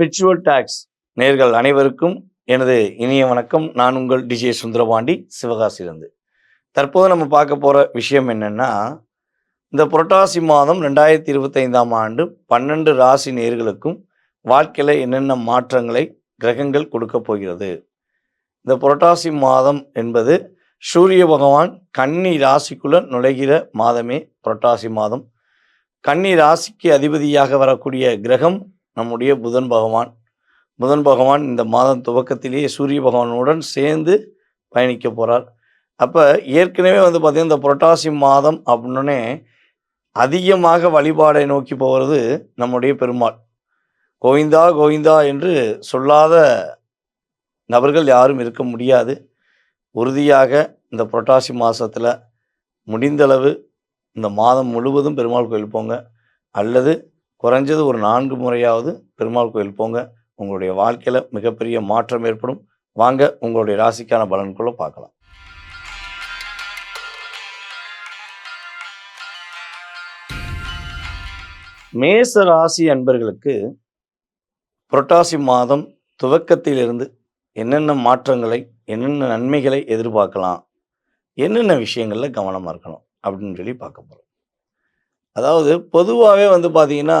Spiritual tax நேர்கள் அனைவருக்கும் எனது இனிய வணக்கம். நான் உங்கள் டிஜே சுந்தரபாண்டி சிவகாசிலிருந்து தற்போது நம்ம பார்க்க போகிற விஷயம் என்னென்னா இந்த புரட்டாசி மாதம் ரெண்டாயிரத்தி இருபத்தைந்தாம் ஆண்டு பன்னெண்டு ராசி நேர்களுக்கும் வாழ்க்கையில் என்னென்ன மாற்றங்களை கிரகங்கள் கொடுக்க போகிறது? இந்த புரட்டாசி மாதம் என்பது சூரிய பகவான் கன்னி ராசிக்குள்ள நுழைகிற மாதமே புரட்டாசி மாதம். கன்னி ராசிக்கு அதிபதியாக வரக்கூடிய கிரகம் நம்முடைய புதன் பகவான். புதன் பகவான் இந்த மாதம் துவக்கத்திலேயே சூரிய பகவானுடன் சேர்ந்து பயணிக்க போகிறார் அப்போ ஏற்கனவே வந்து பார்த்திங்கன்னா இந்த புரட்டாசி மாதம் அப்படின்னே அதிகமாக வழிபாடை நோக்கி போகிறது நம்முடைய பெருமாள். கோவிந்தா கோவிந்தா என்று சொல்லாத நபர்கள் யாரும் இருக்க முடியாது. உறுதியாக இந்த புரட்டாசி மாதத்தில் முடிந்தளவு இந்த மாதம் முழுவதும் பெருமாள் கோயில் போங்க. அல்லது குறைஞ்சது ஒரு நான்கு முறையாவது பெருமாள் கோயில் போங்க. உங்களுடைய வாழ்க்கையில் மிகப்பெரிய மாற்றம் ஏற்படும். வாங்க உங்களுடைய ராசிக்கான பலன்குள்ள பார்க்கலாம். மேச ராசி அன்பர்களுக்கு புரட்டாசி மாதம் துவக்கத்திலிருந்து என்னென்ன மாற்றங்களை என்னென்ன நன்மைகளை எதிர்பார்க்கலாம் என்னென்ன விஷயங்களில் கவனமாக இருக்கணும் அப்படின்னு சொல்லி பார்க்க போகிறோம் அதாவது பொதுவாகவே வந்து பார்த்தீங்கன்னா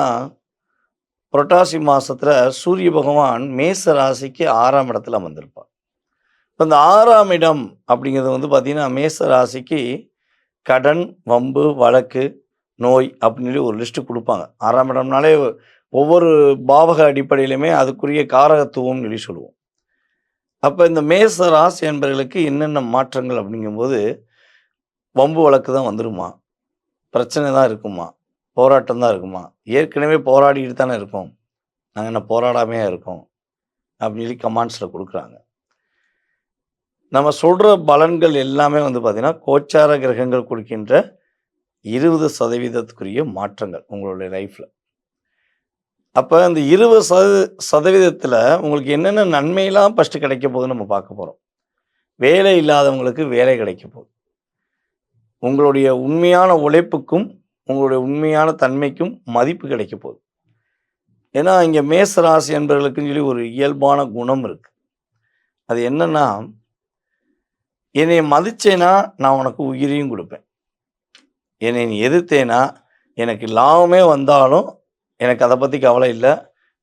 புரட்டாசி மாதத்தில் சூரிய பகவான் மேச ராசிக்கு ஆறாம் இடத்துல வந்திருப்பார் இப்போ இந்த ஆறாம் இடம் அப்படிங்கிறது வந்து பார்த்திங்கன்னா மேச ராசிக்கு கடன் வம்பு வழக்கு நோய் அப்படின்னு சொல்லி ஒரு லிஸ்ட்டு கொடுப்பாங்க. ஆறாம் இடம்னாலே ஒவ்வொரு பாவக அடிப்படையிலுமே அதுக்குரிய காரகத்துவம்னு சொல்லி சொல்லுவோம். அப்போ இந்த மேச ராசி என்பவர்களுக்கு என்னென்ன மாற்றங்கள் அப்படிங்கும்போது வம்பு வழக்கு தான் வந்துருமா? பிரச்சனை தான் இருக்குமா? போராட்டம் தான் இருக்குமா? ஏற்கனவே போராடிட்டு தானே இருக்கோம். நாங்கள் என்ன போராடாமையாக இருக்கோம்? அப்படின்னு சொல்லி கமாண்ட்ஸில் கொடுக்குறாங்க. நம்ம சொல்கிற பலன்கள் எல்லாமே வந்து பார்த்திங்கன்னா கோச்சார கிரகங்கள் கொடுக்கின்ற இருபது சதவீதத்துக்குரிய மாற்றங்கள் உங்களுடைய லைஃப்பில் அப்போ அந்த இருபது சத சதவீதத்தில் உங்களுக்கு என்னென்ன நன்மையெல்லாம் ஃபஸ்ட்டு கிடைக்க போகுதுன்னு நம்ம பார்க்க போகிறோம் வேலை இல்லாதவங்களுக்கு வேலை கிடைக்க போகுது. உங்களுடைய உண்மையான உழைப்புக்கும் உங்களுடைய உண்மையான தன்மைக்கும் மதிப்பு கிடைக்க போகுது. ஏன்னா இங்கே மேச ராசி என்பவர்களுக்குன்னு சொல்லி ஒரு இயல்பான குணம் இருக்குது அது என்னன்னா என்னை மதிச்சேனா நான் உனக்கு உயிரையும் கொடுப்பேன். என்னை நீ எதிர்த்தேனா எனக்கு லாபமே வந்தாலும் எனக்கு அதை பற்றி கவலை இல்லை.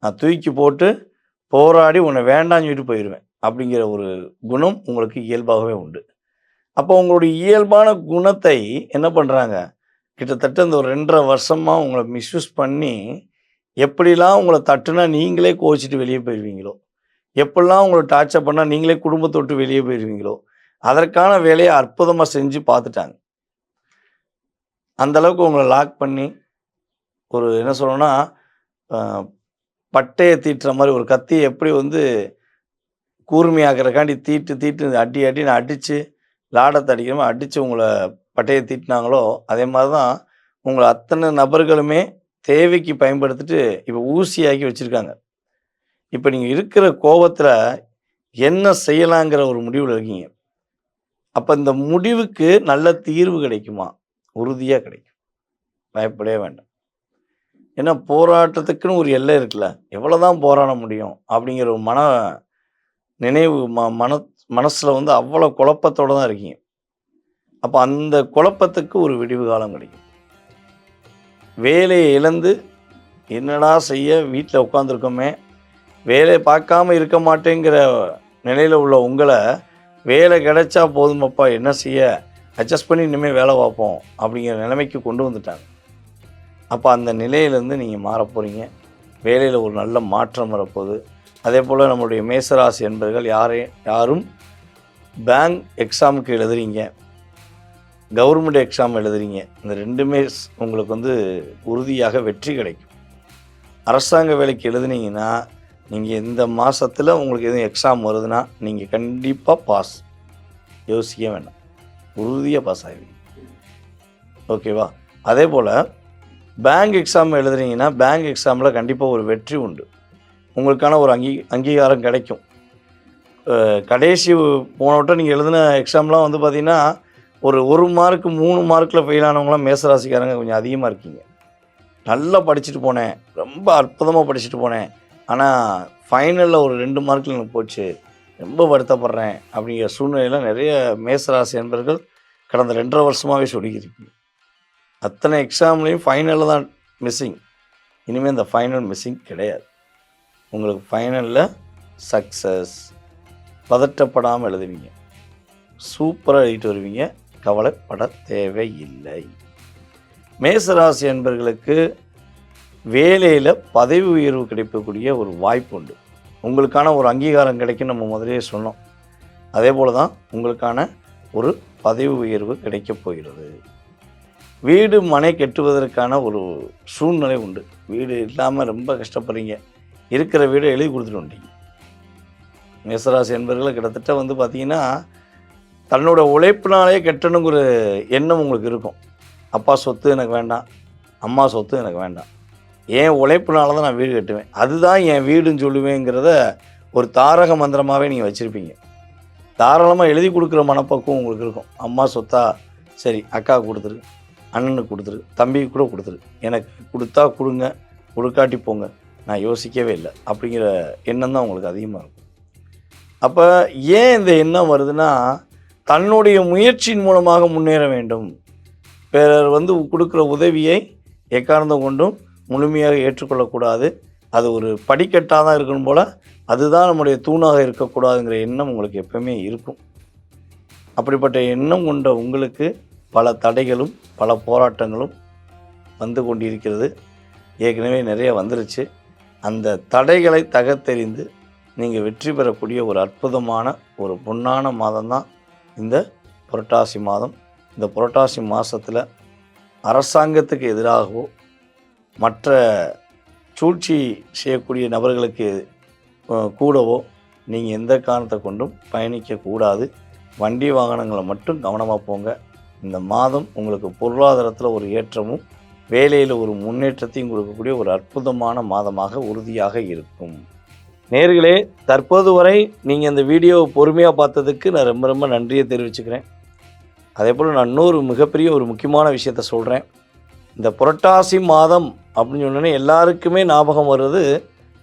நான் தூக்கி போட்டு போராடி உன்னை வேண்டாம்னு சொல்லிட்டு போயிடுவேன் அப்படிங்கிற ஒரு குணம் உங்களுக்கு இயல்பாகவே உண்டு. அப்போ உங்களுடைய இயல்பான குணத்தை என்ன பண்ணுறாங்க கிட்டத்தட்ட இந்த ஒரு ரெண்டரை வருஷமாக உங்களை மிஸ்யூஸ் பண்ணி எப்படிலாம் உங்களை தட்டுனா நீங்களே கோச்சிட்டு வெளியே போயிடுவீங்களோ எப்படிலாம் உங்களை டார்ச்சர் பண்ணால் நீங்களே குடும்பத்தை விட்டு வெளியே போயிடுவீங்களோ அதற்கான வேலையை அற்புதமாக செஞ்சு பார்த்துட்டாங்க. அந்த அளவுக்கு உங்களை லாக் பண்ணி ஒரு என்ன சொல்லணும்னா பட்டையை தீட்டுற மாதிரி ஒரு கத்தியை எப்படி வந்து கூர்மையாக்குறக்காண்டி தீட்டு தீட்டு அடி அடி நான் அடித்து லாடத்தை அடிக்கிற மாதிரி அடித்து உங்களை பட்டையை தீட்டினாங்களோ அதே மாதிரி தான் உங்களை அத்தனை நபர்களுமே தேவைக்கு பயன்படுத்திட்டு இப்போ ஊசியாக்கி வச்சுருக்காங்க. இப்போ நீங்கள் இருக்கிற கோபத்தில் என்ன செய்யலாங்கிற ஒரு முடிவில் இருக்கீங்க. அப்போ இந்த முடிவுக்கு நல்ல தீர்வு கிடைக்குமா? உறுதியாக கிடைக்கும். பயப்படவே வேண்டாம். ஏன்னா போராட்டத்துக்குன்னு ஒரு எல்லை இருக்குல்ல. எவ்வளோதான் போராட முடியும் அப்படிங்கிற ஒரு மன நினைவு ம மன மனசில் வந்து அவ்வளோ குழப்பத்தோடு தான் இருக்கீங்க. அப்போ அந்த குழப்பத்துக்கு ஒரு விடிவு காலம் கிடைக்கும். வேலையை இழந்து என்னடா செய்ய வீட்டில் உட்காந்துருக்கோமே வேலையை பார்க்காம இருக்க மாட்டேங்கிற நிலையில் உள்ள உங்களை வேலை கிடைச்சா போதுமப்பா என்ன செய்ய? அட்ஜஸ்ட் பண்ணி இனிமேல் வேலை பார்ப்போம் அப்படிங்கிற நிலைமைக்கு கொண்டு வந்துட்டாங்க. அப்போ அந்த நிலையிலேருந்து நீங்கள் மாற போகிறீங்க வேலையில் ஒரு நல்ல மாற்றம் வரப்போகுது. அதே போல் நம்மளுடைய மேசராசி என்பர்கள் யாரே யாரும் பேங்க் எக்ஸாமுக்கு எழுதுறீங்க. கவர்மெண்ட் எக்ஸாம் எழுதுறீங்க. இந்த ரெண்டுமே உங்களுக்கு வந்து உறுதியாக வெற்றி கிடைக்கும். அரசாங்க வேலைக்கு எழுதுனீங்கன்னா நீங்கள் இந்த மாதத்தில் உங்களுக்கு எதுவும் எக்ஸாம் வருதுன்னா நீங்கள் கண்டிப்பாக பாஸ் யோசிக்க வேண்டாம் உறுதியாக பாஸ் ஆகிடுவீங்க ஓகேவா அதே போல் பேங்க் எக்ஸாம் எழுதுறீங்கன்னா பேங்க் எக்ஸாமில் கண்டிப்பாக ஒரு வெற்றி உண்டு. உங்களுக்கான ஒரு அங்கீ அங்கீகாரம் கிடைக்கும். கடைசி போன வட்டம் நீங்கள் எழுதின எக்ஸாம்லாம் வந்து பார்த்தீங்கன்னா ஒரு ஒரு மார்க்கு மூணு மார்க்கில் ஃபெயில் ஆனவங்களாம் மேசராசிக்காரங்க கொஞ்சம் அதிகமாக இருக்கீங்க. நல்லா படிச்சுட்டு போனேன். ரொம்ப அற்புதமாக படிச்சுட்டு போனேன். ஆனால் ஃபைனலில் ஒரு ரெண்டு மார்க்கில் எனக்கு போச்சு. ரொம்ப வருத்தப்படுறேன் அப்படிங்கிற சூழ்நிலையில் நிறைய மேசராசி என்பர்கள் கடந்த ரெண்டரை வருஷமாகவே சொல்லியிருக்கீங்க அத்தனை எக்ஸாம்லேயும் ஃபைனலில் தான் மிஸ்ஸிங் இனிமேல் இந்த ஃபைனல் மிஸ்ஸிங் கிடையாது. உங்களுக்கு ஃபைனலில் சக்ஸஸ் பதற்றப்படாமல் எழுதுவீங்க. சூப்பராக எழுதிட்டு வருவீங்க. கவலைப்பட தேவையில்லை. மேசராசி என்பர்களுக்கு வேலையில் பதவி உயர்வு கிடைக்கக்கூடிய ஒரு வாய்ப்பு உண்டு. உங்களுக்கான ஒரு அங்கீகாரம் கிடைக்கும் நம்ம முதலே சொன்னோம். அதே போல் தான் உங்களுக்கான ஒரு பதவி உயர்வு கிடைக்கப் போகிறது. வீடு மனை கட்டுவதற்கான ஒரு சூழ்நிலை உண்டு. வீடு இல்லாமல் ரொம்ப கஷ்டப்படுறீங்க. இருக்கிற வீடை எழுதி கொடுத்துட்டு வந்துட்டீங்க. மேசராசி என்பவர்கள் கிட்டத்தட்ட வந்து பார்த்தீங்கன்னா தன்னோட உழைப்பினாலே கட்டணுங்கிற எண்ணம் உங்களுக்கு இருக்கும். அப்பா சொத்து எனக்கு வேண்டாம் அம்மா சொத்து எனக்கு வேண்டாம். என் உழைப்பினால தான் நான் வீடு கட்டுவேன். அதுதான் என் வீடுன்னு சொல்லுவேங்கிறத ஒரு தாரக மந்திரமாகவே நீங்கள் வச்சுருப்பீங்க. தாராளமாக எழுதி கொடுக்குற மனப்பக்குவம் உங்களுக்கு இருக்கும். அம்மா சொத்தா சரி அக்கா கொடுத்துரு அண்ணனுக்கு கொடுத்துரு தம்பிக்கு கூட கொடுத்துரு. எனக்கு கொடுத்தா கொடுங்க கொடுக்காட்டி போங்க. நான் யோசிக்கவே இல்லை. அப்படிங்கிற எண்ணம் தான் உங்களுக்கு அதிகமாக இருக்கும். அப்போ ஏன் இந்த எண்ணம் வருதுன்னா தன்னுடைய முயற்சியின் மூலமாக முன்னேற வேண்டும். பிறர் வந்து கொடுக்குற உதவியை எக்காரணம் கொண்டும் முழுமையாக ஏற்றுக்கொள்ளக்கூடாது. அது ஒரு படிக்கட்டாக தான் இருக்கணும் போல் அதுதான் நம்முடைய தூணாக இருக்கக்கூடாதுங்கிற எண்ணம் உங்களுக்கு எப்பவுமே இருக்கும். அப்படிப்பட்ட எண்ணம் கொண்ட உங்களுக்கு பல தடைகளும் பல போராட்டங்களும் வந்து கொண்டிருக்கிறது. ஏற்கனவே நிறைய வந்துருச்சு. அந்த தடைகளை தகத்தெறிந்து நீங்கள் வெற்றி பெறக்கூடிய ஒரு அற்புதமான ஒரு பொன்னான மாதம்தான் இந்த புரட்டாசி மாதம். இந்த புரட்டாசி மாதத்தில் அரசாங்கத்துக்கு எதிராகவோ மற்ற சூழ்ச்சி செய்யக்கூடிய நபர்களுக்கு கூடவோ நீங்கள் எந்த காரணத்தை கொண்டும் பயணிக்கக்கூடாது வண்டி வாகனங்களை மட்டும் கவனமாக போங்க. இந்த மாதம் உங்களுக்கு பொருளாதாரத்தில் ஒரு ஏற்றமும் வேலையில் ஒரு முன்னேற்றத்தையும் கொடுக்கக்கூடிய ஒரு அற்புதமான மாதமாக உறுதியாக இருக்கும். நேர்களே தற்போது வரை நீங்கள் இந்த வீடியோவை பொறுமையாக பார்த்ததுக்கு நான் ரொம்ப ரொம்ப நன்றியை தெரிவிச்சுக்கிறேன். அதே போல் நான் இன்னொரு மிகப்பெரிய ஒரு முக்கியமான விஷயத்த சொல்கிறேன் இந்த புரட்டாசி மாதம் அப்படின்னு சொன்னோன்னே எல்லாருக்குமே ஞாபகம் வர்றது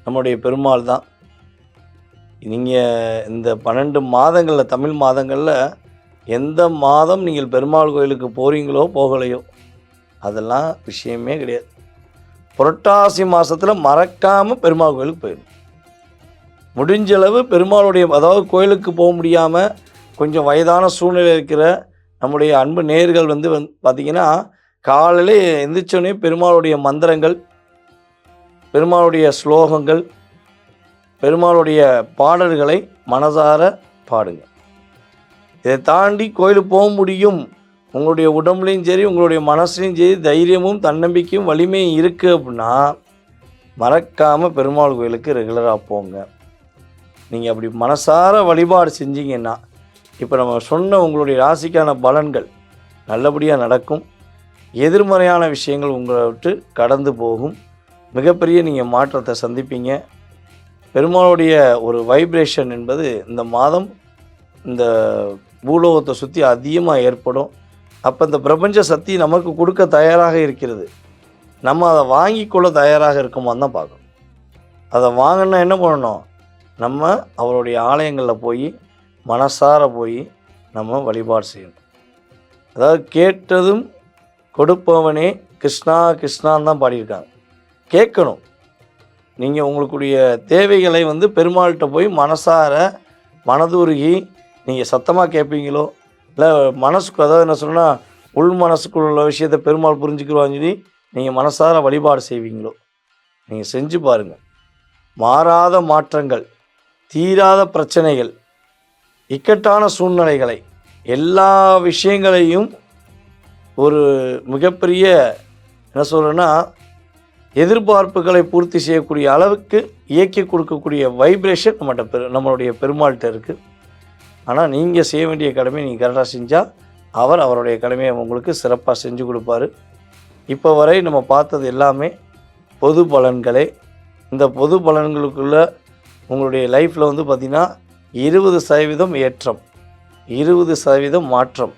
நம்முடைய பெருமாள் தான். நீங்கள் இந்த பன்னெண்டு மாதங்களில் தமிழ் மாதங்களில் எந்த மாதம் நீங்கள் பெருமாள் கோயிலுக்கு போகிறீங்களோ போகலையோ அதெல்லாம் விஷயமே கிடையாது. புரட்டாசி மாதத்தில் மறக்காமல் பெருமாள் கோயிலுக்கு போயிடும் முடிஞ்ச அளவு பெருமாளுடைய அதாவது கோயிலுக்கு போக முடியாமல் கொஞ்சம் வயதான சூழ்நிலை இருக்கிற நம்முடைய அன்பு நேர்கள் வந்து வந் பார்த்திங்கன்னா காலையில் எந்திரிச்சோடனே பெருமாளுடைய மந்திரங்கள் பெருமாளுடைய ஸ்லோகங்கள் பெருமாளுடைய பாடல்களை மனதார பாடுங்க. இதை தாண்டி கோயிலுக்கு போக முடியும். உங்களுடைய உடம்புலையும் சரி உங்களுடைய மனசுலையும் சரி தைரியமும் தன்னம்பிக்கையும் வலிமையும் இருக்குது அப்படின்னா மறக்காமல் பெருமாள் கோயிலுக்கு ரெகுலராக போங்க. நீங்கள் அப்படி மனசார வழிபாடு செஞ்சீங்கன்னா இப்போ நம்ம சொன்ன உங்களுடைய ராசிக்கான பலன்கள் நல்லபடியாக நடக்கும். எதிர்மறையான விஷயங்கள் உங்களை விட்டு கடந்து போகும். மிகப்பெரிய நீங்கள் மாற்றத்தை சந்திப்பீங்க. பெருமாளுடைய ஒரு வைப்ரேஷன் என்பது இந்த மாதம் இந்த பூலோகத்தை சுற்றி அதிகமாக ஏற்படும். அப்போ இந்த பிரபஞ்ச சக்தி நமக்கு கொடுக்க தயாராக இருக்கிறது. நம்ம அதை வாங்கிக்கொள்ள தயாராக இருக்கோமான்னு தான் பார்க்கணும். அதை வாங்கினா என்ன பண்ணணும்? நம்ம அவருடைய ஆலயங்களில் போய் மனசார போய் நம்ம வழிபாடு செய்யணும். அதாவது கேட்டதும் கொடுப்பவனே கிருஷ்ணா கிருஷ்ணான்னு தான் பாடியிருக்காங்க. கேட்கணும். நீங்கள் உங்களுக்குடைய தேவைகளை வந்து பெருமாள்கிட்ட போய் மனசார மனதுருகி நீங்கள் சத்தமாக கேட்பீங்களோ? இல்லை மனசுக்கு அதாவது என்ன சொன்னால் உள் மனசுக்குள்ள உள்ள விஷயத்தை பெருமாள் புரிஞ்சுக்குவான்னு சொல்லி நீங்கள் மனசார வழிபாடு செய்வீங்களோ? நீங்கள் செஞ்சு பாருங்கள் மாறாத மாற்றங்கள். தீராத பிரச்சனைகள் இக்கட்டான சூழ்நிலைகளை எல்லா விஷயங்களையும் ஒரு மிகப்பெரிய என்ன சொல்கிறேன்னா எதிர்பார்ப்புகளை பூர்த்தி செய்யக்கூடிய அளவுக்கு இயக்கி கொடுக்கக்கூடிய வைப்ரேஷன் நம்மகிட்ட பெரு நம்மளுடைய பெருமாள்கிட்ட இருக்குது ஆனால் நீங்கள் செய்ய வேண்டிய கடமையை நீங்கள் கரெக்டாக செஞ்சால் அவர் அவருடைய கடமையை உங்களுக்கு சிறப்பாக செஞ்சு கொடுப்பாரு. இப்போ வரை நம்ம பார்த்தது எல்லாமே பொது பலன்களே. இந்த பொது பலன்களுக்குள்ளே உங்களுடைய லைஃப்பில் வந்து பார்த்திங்கன்னா இருபது சதவீதம் ஏற்றம் இருபது சதவீதம் மாற்றம்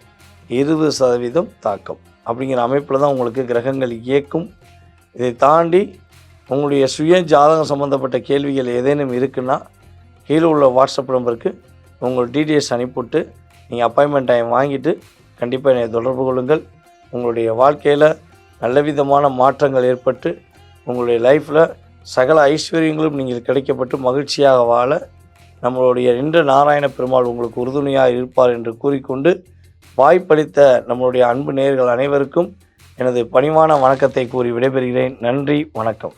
இருபது சதவீதம் தாக்கம் அப்படிங்கிற அமைப்பில் தான் உங்களுக்கு கிரகங்கள் இயக்கும். இதை தாண்டி உங்களுடைய சுய ஜாதகம் சம்மந்தப்பட்ட கேள்விகள் ஏதேனும் இருக்குன்னா கீழே உள்ள வாட்ஸ்அப் நம்பருக்கு உங்கள் டீட்டெயில்ஸ் அனுப்பிவிட்டு நீங்கள் அப்பாயின்மெண்ட் டைம் வாங்கிட்டு கண்டிப்பாக என்னை தொடர்பு கொள்ளுங்கள். உங்களுடைய வாழ்க்கையில் நல்ல விதமான மாற்றங்கள் ஏற்பட்டு உங்களுடைய லைஃப்பில் சகல ஐஸ்வர்யங்களும் நீங்கள் கிடைக்கப்பட்டு மகிழ்ச்சியாக வாழ நம்மளுடைய நின்ற நாராயண பெருமாள் உங்களுக்கு உறுதுணையாக இருப்பார் என்று கூறிக்கொண்டு வாய்ப்பளித்த நம்மளுடைய அன்பு நேயர்கள் அனைவருக்கும் எனது பணிவான வணக்கத்தை கூறி விடைபெறுகிறேன். நன்றி வணக்கம்.